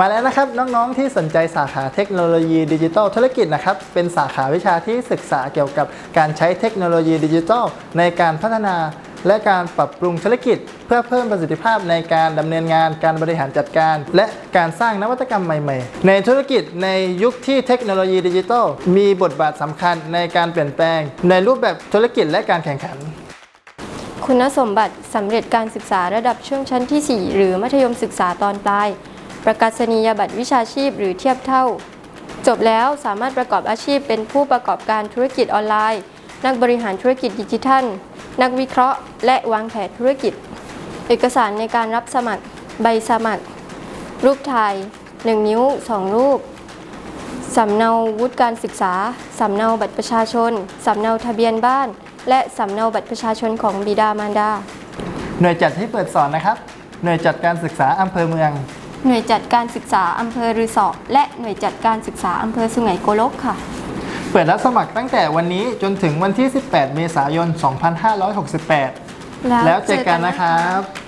มาแล้วนะครับน้องๆที่สนใจสาขาเทคโนโลยีดิจิทัลธุรกิจนะครับเป็นสาขาวิชาที่ศึกษาเกี่ยวกับการใช้เทคโนโลยีดิจิทัลในการพัฒนาและการปรับปรุงธุรกิจ เพื่อเพิ่มประสิทธิภาพในการดำเนินงานการบริหารจัดการ และการสร้างนวัตกรรมใหม่ๆ ในธุรกิจในยุคที่เทคโนโลยีดิจิทัลมีบทบาทสำคัญในการเปลี่ยนแปลง ในรูปแบบธุรกิจและการแข่งขัน คุณสมบัติสำเร็จการศึกษาระดับช่วงชั้นที่ 4 หรือมัธยมศึกษาตอนปลาย ประกาศนียบัตรวิชาชีพหรือเทียบเท่า จบแล้วสามารถประกอบอาชีพเป็นผู้ประกอบการธุรกิจออนไลน์ นักบริหารธุรกิจดิจิทัล นักวิเคราะห์ และวางแผนธุรกิจ เอกสารในการรับสมัคร ใบสมัคร รูปถ่าย 1 นิ้ว 2 รูปสำเนาวุฒิการศึกษา สำเนาบัตรประชาชน สำเนาทะเบียนบ้าน และสำเนาบัตรประชาชนของบิดามารดา หน่วยจัดที่เปิดสอนนะครับ หน่วยจัดการศึกษาอำเภอเมือง หน่วยจัดการศึกษาอำเภอรือสอและหน่วยจัดการศึกษาอำเภอสุไหงโกลกค่ะ เปิดรับสมัครตั้งแต่วันนี้จนถึงวันที่ 18 เมษายน 2568 แล้วเจอกันนะครับ